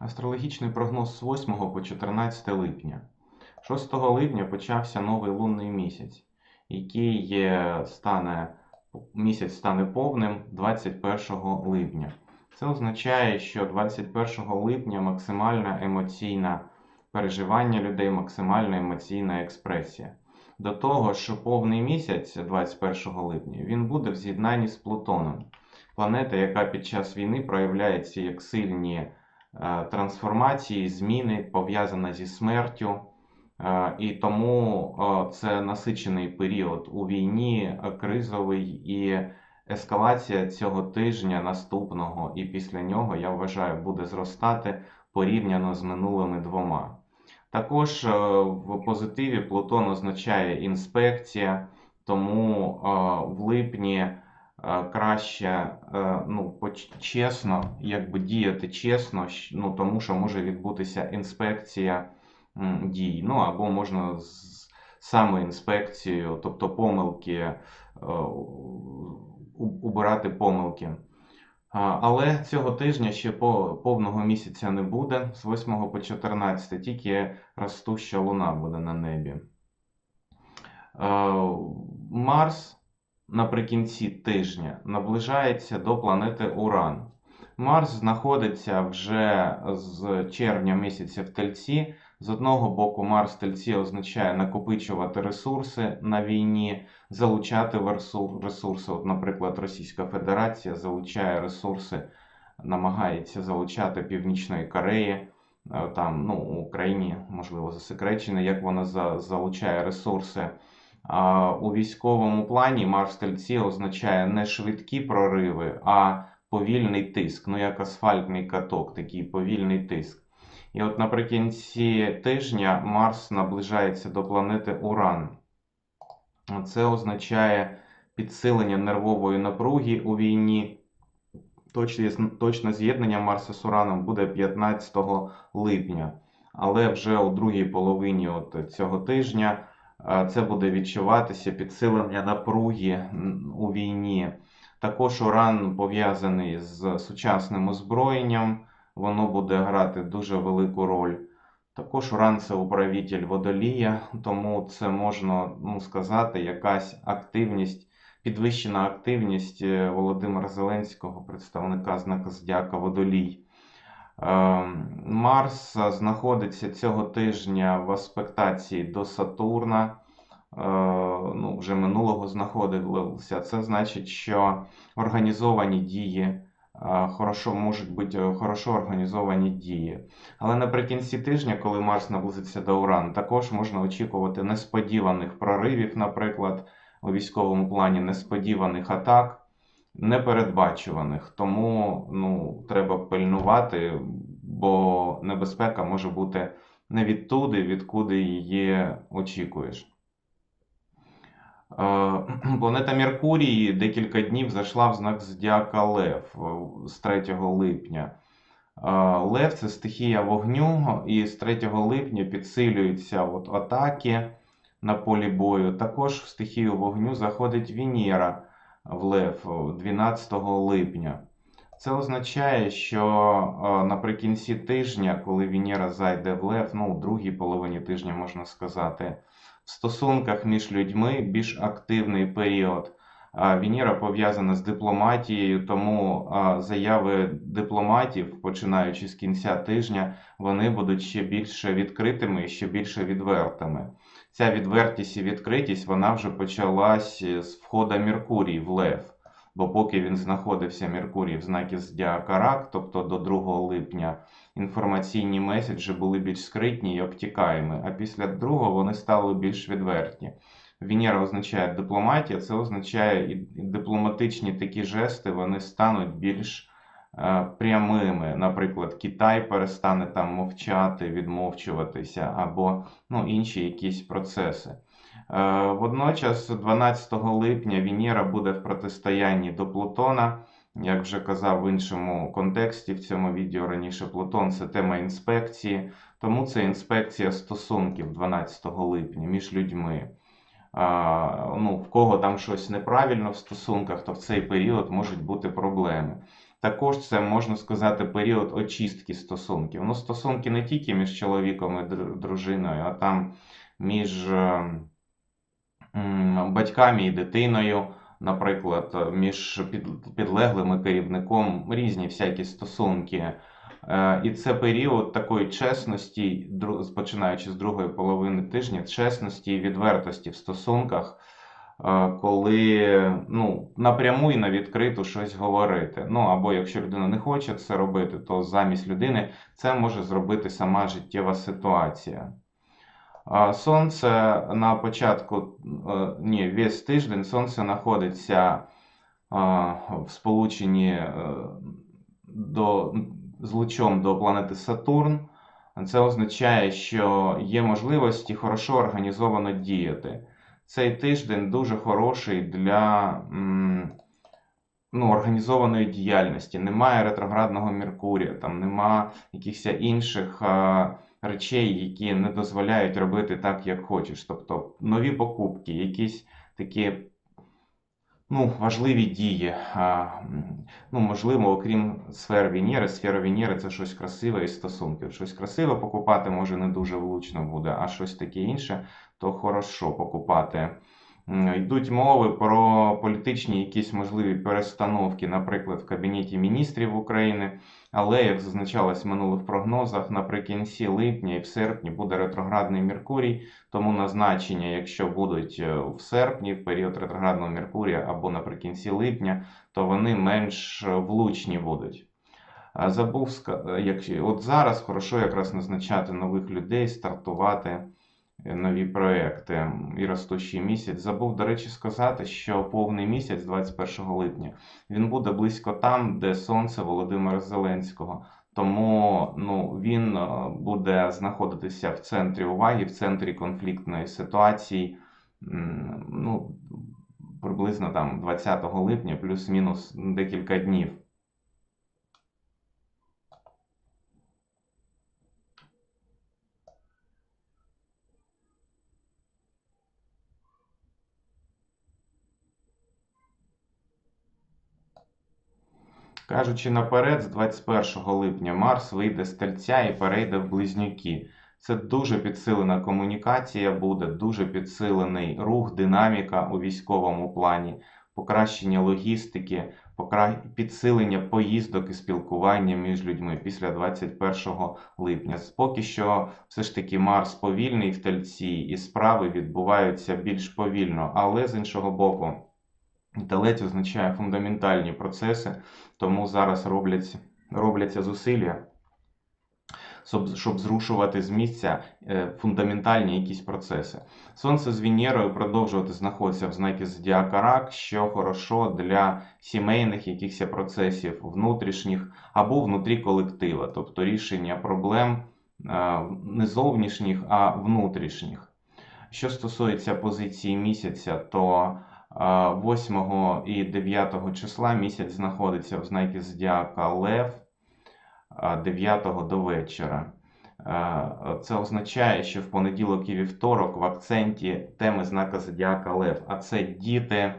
Астрологічний прогноз з 8 по 14 липня. 6 липня почався новий лунний місяць, який стане, місяць стане повним 21 липня. Це означає, що 21 липня максимальне емоційне переживання людей, максимальна емоційна експресія. До того, що повний місяць 21 липня він буде в з'єднанні з Плутоном, планета, яка під час війни проявляється як сильні трансформації, зміни, пов'язана зі смертю. Е, І тому е, це насичений період у війні, е, кризовий і ескалація цього тижня наступного, і після нього, я вважаю, буде зростати порівняно з минулими двома. Також е, в позитиві Плутон означає інспекція, тому е, в липні е, краще е, ну, чесно, якби діяти чесно, ну, тому що може відбутися інспекція дій. Ну або можна з самоінспекцією, тобто помилки, е, убирати помилки. Але цього тижня ще повного місяця не буде, з 8 по 14, тільки ростуща луна буде на небі. Е, Марс наприкінці тижня наближається до планети Уран. Марс знаходиться вже з червня місяця в Тельці. З одного боку, Марс Тельці означає накопичувати ресурси на війні, залучати ресурси. От, наприклад, Російська Федерація залучає ресурси, намагається залучати Північної Кореї. Е, Там, ну, Україні, можливо, засекречено, як вона за- залучає ресурси. У військовому плані Марс в Тельці означає не швидкі прориви, а повільний тиск, ну як асфальтний каток, такий повільний тиск. І от наприкінці тижня Марс наближається до планети Уран. Це означає підсилення нервової напруги у війні. Точне, з'єднання Марса з Ураном буде 15 липня. Але вже у другій половині от цього тижня це буде відчуватися підсилення напруги у війні. Також Уран пов'язаний з сучасним озброєнням, воно буде грати дуже велику роль. Також Уран це управитель водолія, тому це можна ну, сказати, якась активність, підвищена активність е, Володимира Зеленського, представника знака Зодіака Водолій. Е, Марс е, знаходиться цього тижня в аспектації до Сатурна. Е, Ну, вже минулого знаходився. Це значить, що організовані дії, е, хорошо, можуть бути хорошо організовані дії. Але наприкінці тижня, коли Марс наблизиться до Уран, також можна очікувати несподіваних проривів, наприклад, у військовому плані несподіваних атак, непередбачуваних. Тому ну, треба пильнувати, бо небезпека може бути не відтуди, відкуди її очікуєш. Е, Планета Меркурій декілька днів зайшла в знак Зодіака Лев е, з 3 липня. Е, Лев це стихія вогню, і з 3 липня підсилюються от атаки на полі бою. Також в стихію вогню заходить Венера в Лев е, 12 липня. Це означає, що наприкінці тижня, коли Венера зайде в Лев, ну, у другій половині тижня можна сказати, в стосунках між людьми більш активний період. Венера пов'язана з дипломатією, тому заяви дипломатів, починаючи з кінця тижня, вони будуть ще більше відкритими і ще більше відвертими. Ця відвертість і відкритість вона вже почалась з входа Меркурій в Лев. Бо поки він знаходився Меркурій в знакі Зодіака Рак, тобто до 2 липня, інформаційні меседжі були більш скритні і обтікаємі, а після другого вони стали більш відверті. Венера означає дипломатія, це означає і дипломатичні такі жести вони стануть більш е, прямими. Наприклад, Китай перестане там мовчати, відмовчуватися, або ну, інші якісь процеси. Е, Водночас, 12 липня Венера буде в протистоянні до Плутона. Як вже казав в іншому контексті в цьому відео раніше, Плутон це тема інспекції, тому це інспекція стосунків 12 липня між людьми. А, ну, в кого там щось неправильно в стосунках, то в цей період можуть бути проблеми. Також це можна сказати період очистки стосунків. Ну, стосунки не тільки між чоловіком і дружиною, а там між е, батьками і дитиною, наприклад, між підлеглим і керівником, різні всякі стосунки. Е, І це період такої чесності, починаючи з другої половини тижня, чесності і відвертості в стосунках, коли ну, напряму і на відкриту щось говорити. Ну або якщо людина не хоче це робити, то замість людини це може зробити сама життєва ситуація. Сонце на початку, е, ні, весь тиждень сонце знаходиться в сполученні е, до, з лучом до планети Сатурн. Це означає, що є можливості хорошо організовано діяти. Цей тиждень дуже хороший для ну, організованої діяльності. Немає ретроградного Меркурія, там нема якихось інших речей, які не дозволяють робити так, як хочеш. Тобто нові покупки, якісь такі ну, важливі дії. Ну, можливо, окрім сфер Венери, сфера Венери це щось красиве із стосунків. Щось красиве покупати може не дуже влучно буде, а щось таке інше, то хорошо покупати. Йдуть мови про політичні якісь можливі перестановки, наприклад, в Кабінеті міністрів України. Але, як зазначалось в минулих прогнозах, наприкінці липня і в серпні буде ретроградний Меркурій, тому назначення, якщо будуть е, в серпні, в період ретроградного Меркурія або наприкінці липня, то вони менш е, влучні будуть. Забув е, от зараз хорошо якраз назначати нових людей, стартувати нові проекти і ростущий місяць. Забув, до речі, сказати, що повний місяць 21 липня він буде близько там, де сонце Володимира Зеленського. Тому ну, він е, буде знаходитися в центрі уваги, в центрі конфліктної ситуації. Ну, приблизно там 20 липня, плюс-мінус декілька днів. Кажучи наперед, з 21 липня Марс вийде з Тельця і перейде в Близнюки. Це дуже підсилена комунікація буде, дуже підсилений рух, динаміка у військовому плані, покращення логістики, покра... підсилення поїздок і спілкування між людьми після 21 липня. Поки що все ж таки Марс повільний в Тельці, і справи відбуваються більш повільно, але з іншого боку. Телець означає фундаментальні процеси, тому зараз робляться, робляться зусилля, щоб, щоб зрушувати з місця е, фундаментальні якісь процеси. Сонце з Венерою продовжувати знаходиться в знакі Зодіака Рак, що хорошо для сімейних якихось процесів внутрішніх або внутрі колектива, тобто рішення проблем е, не зовнішніх, а внутрішніх. Що стосується позиції місяця, то 8 і 9 числа місяць знаходиться в знакі Зодіака Лев 9 до вечора. Це означає, що в понеділок і вівторок в акценті теми знака Зодіака Лев, а це діти,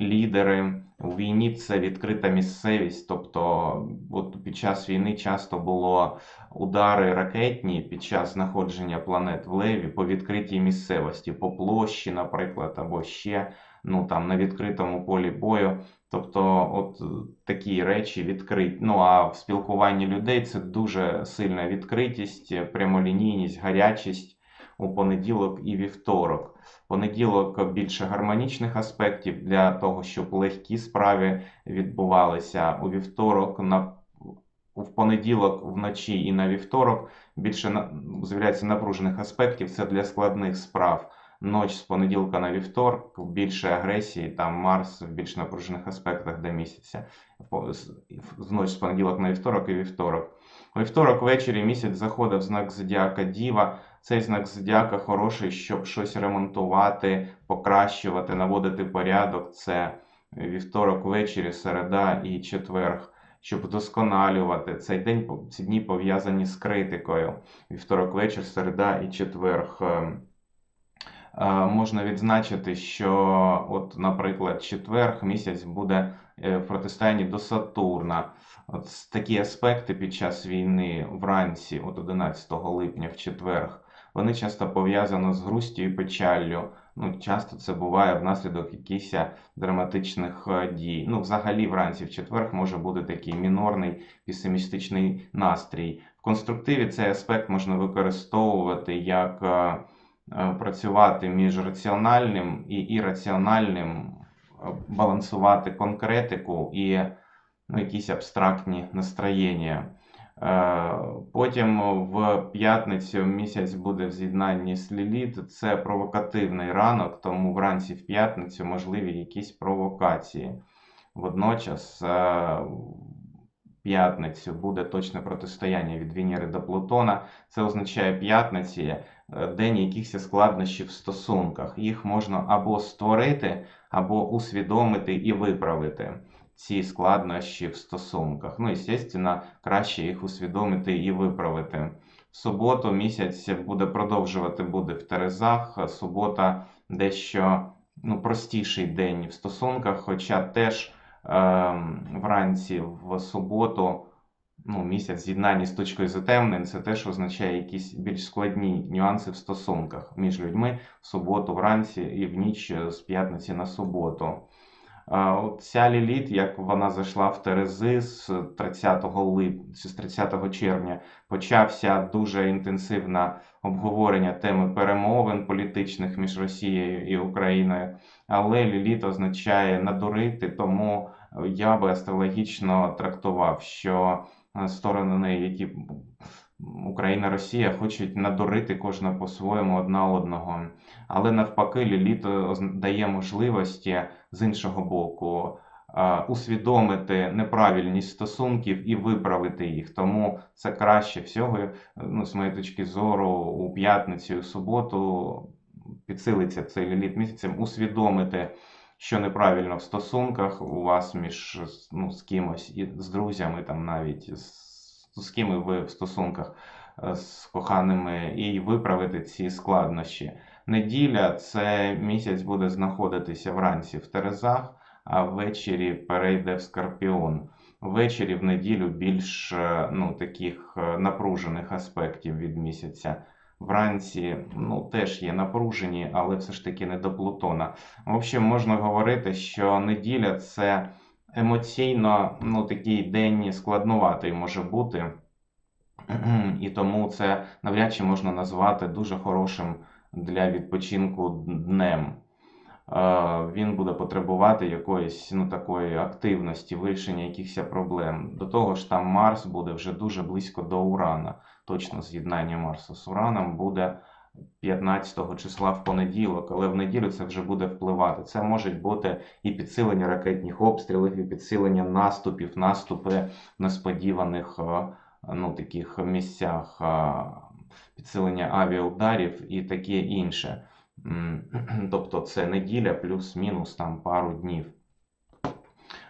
лідери. У війні це відкрита місцевість, тобто от під час війни часто було удари ракетні під час знаходження планет в Леві по відкритій місцевості, по площі, наприклад, або ще ну, там, на відкритому полі бою. Тобто, от такі речі відкриті. Ну а в спілкуванні людей це дуже сильна відкритість, прямолінійність, гарячість у понеділок і вівторок. Понеділок більше гармонічних аспектів для того, щоб легкі справи відбувалися. У вівторок на в понеділок вночі і на вівторок більше з'являється напружених аспектів. Це для складних справ. Ноч з понеділка на вівторок, більше агресії, там Марс в більш напружених аспектах до місяця. З- ніч з понеділок на вівторок і вівторок. У вівторок ввечері місяць заходить в знак Зодіака Діва. Цей знак Зодіака хороший, щоб щось ремонтувати, покращувати, наводити порядок. Це вівторок ввечері, середа і четверг. Щоб вдосконалювати цей день, ці дні пов'язані з критикою. Вівторок вечір, середа і четверг. Е, Можна відзначити, що, от, наприклад, четверг місяць буде е, в протистоянні до Сатурна. От такі аспекти під час війни вранці, от 11 липня в четверг, вони часто пов'язані з грустю і печаллю. Ну, часто це буває внаслідок якихось драматичних е, дій. Ну, взагалі, вранці в четверг може бути такий мінорний песимістичний настрій. В конструктиві цей аспект можна використовувати як працювати між раціональним і ірраціональним, е, балансувати конкретику і ну, якісь абстрактні настроєння. Е, Потім в п'ятницю місяць буде в з'єднанні з Ліліт. Це провокативний ранок, тому вранці в п'ятницю можливі якісь провокації. Водночас е, в п'ятницю буде точне протистояння від Венери до Плутона. Це означає п'ятниці, е, день якихось складнощів в стосунках. Їх можна або створити, або усвідомити і виправити. Ці складнощі в стосунках. Ну, звісно, краще їх усвідомити і виправити. В суботу місяць буде продовжувати буде в Терезах. Субота дещо ну, простіший день в стосунках, хоча теж ем, вранці в суботу ну, місяць з'єднання з точкою затемнень, це теж означає якісь більш складні нюанси в стосунках між людьми в суботу вранці і в ніч з п'ятниці на суботу. От ця Ліліт, як вона зайшла в Терези з 30 лип... з 30 червня, почався дуже інтенсивне обговорення теми перемовин політичних між Росією і Україною. Але Ліліт означає надурити, тому я би астрологічно трактував, що е, сторони, які Україна Росія хочуть надурити кожна по-своєму одна одного. Але навпаки, Ліліт оз- дає можливості з іншого боку е, усвідомити неправильність стосунків і виправити їх. Тому це краще всього, е, ну, з моєї точки зору, у п'ятницю і суботу підсилиться цей ліліт місяцем, усвідомити, що неправильно в стосунках у вас між ну, з кимось і з друзями, там навіть з, з ким ви в стосунках е, з коханими, і виправити ці складнощі. Неділя це місяць буде знаходитися вранці в Терезах, а ввечері перейде в Скорпіон. Ввечері в неділю більш е, ну, таких е, напружених аспектів від місяця. Вранці ну, теж є напружені, але все ж таки не до Плутона. В общем, можна говорити, що неділя це емоційно ну, такий день складнуватий може бути. І тому це навряд чи можна назвати дуже хорошим для відпочинку днем. Е, Він буде потребувати якоїсь ну, такої активності, вирішення якихось проблем. До того ж, там Марс буде вже дуже близько до Урана. Точно з'єднання Марсу з Ураном буде 15 числа в понеділок, але в неділю це вже буде впливати. Це можуть бути і підсилення ракетних обстрілів, і підсилення наступів, наступи несподіваних е, ну, таких місцях, е, підсилення авіаударів і таке інше. Тобто це неділя плюс-мінус там пару днів.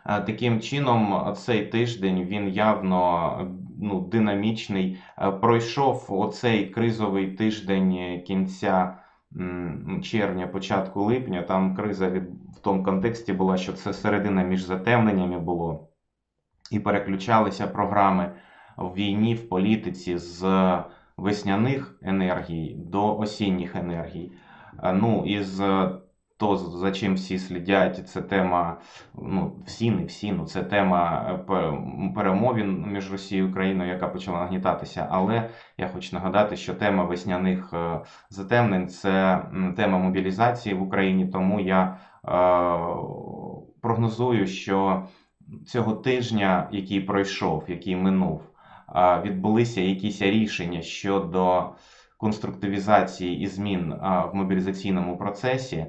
Е, Таким чином, цей тиждень він явно ну, динамічний. Е, Пройшов оцей кризовий тиждень кінця червня, початку липня. Там криза в тому контексті була, що це середина між затемненнями було. І переключалися програми в війні, в політиці з весняних енергій до осінніх енергій. Е, Ну, із е, то, за чим всі слідять, це тема, ну, всі, не всі, ну, це тема е, перемовин між Росією і Україною, яка почала нагнітатися. Але я хочу нагадати, що тема весняних е, затемнень це тема мобілізації в Україні, тому я е, прогнозую, що цього тижня, який пройшов, який минув, а, відбулися якісь рішення щодо конструктивізації і змін а, в мобілізаційному процесі.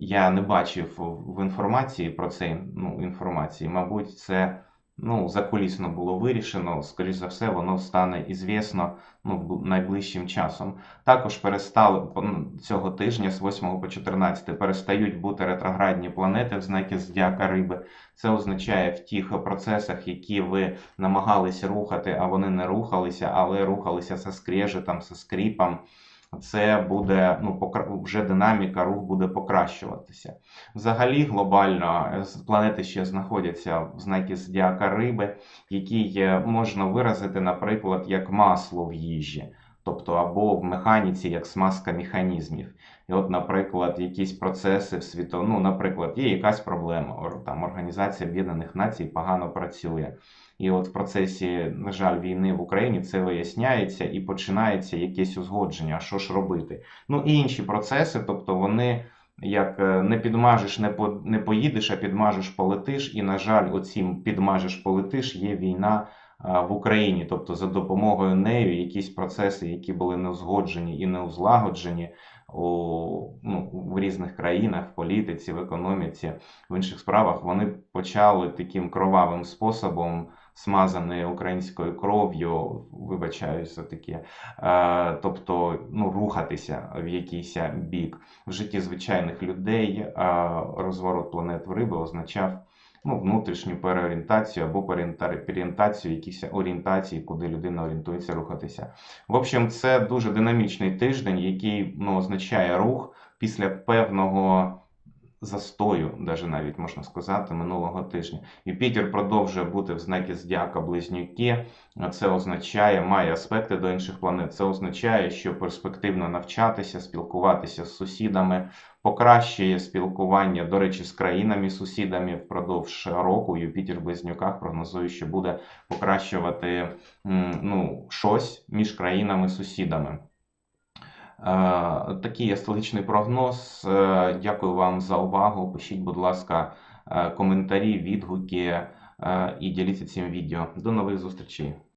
Я не бачив в інформації про це ну, інформації. Мабуть, це ну, закулісно було вирішено. Скоріш за все, воно стане ізвісно ну, найближчим часом. Також перестали ну, цього тижня, з 8 по 14, перестають бути ретроградні планети в знакі Зодіака Риби. Це означає в тих процесах, які ви намагалися рухати, а вони не рухалися, але рухалися зі скрежетом, зі скріпом. Це буде ну, вже динаміка, рух буде покращуватися. Взагалі, глобально е, планети ще знаходяться в знакі зодіака риби, які можна виразити, наприклад, як масло в їжі, тобто або в механіці, як смазка механізмів. І от, наприклад, якісь процеси в світу, ну, наприклад, є якась проблема, там Організація Об'єднаних Націй погано працює. І от в процесі, на жаль, війни в Україні це виясняється і починається якесь узгодження, а що ж робити. Ну і інші процеси, тобто вони як е, не підмажеш, не, по, не поїдеш, а підмажеш, полетиш. І, на жаль, оцім підмажеш, полетиш є війна в Україні. Тобто за допомогою нею якісь процеси, які були не узгоджені і не узлагоджені у, ну, в різних країнах, в політиці, в економіці, в інших справах, вони почали таким кровавим способом смазаний українською кров'ю, вибачаюсь за таке, е, тобто ну, рухатися в якийсь бік. В житті звичайних людей е, розворот планет в риби означав ну, внутрішню переорієнтацію або переорієнта- переорієнтацію, якісь орієнтації, куди людина орієнтується рухатися. В общем, це дуже динамічний тиждень, який ну, означає рух після певного застою, даже навіть можна сказати, минулого тижня. Юпітер продовжує бути в знакі Зодіака Близнюки. Це означає, має аспекти до інших планет. Це означає, що перспективно навчатися, спілкуватися з сусідами, покращує спілкування, до речі, з країнами-сусідами впродовж року. Юпітер в Близнюках прогнозує, що буде покращувати ну, щось між країнами-сусідами. Е, Такий астрологічний прогноз. Е, Дякую вам за увагу. Пишіть, будь ласка, е, коментарі, відгуки і діліться цим відео. До нових зустрічей.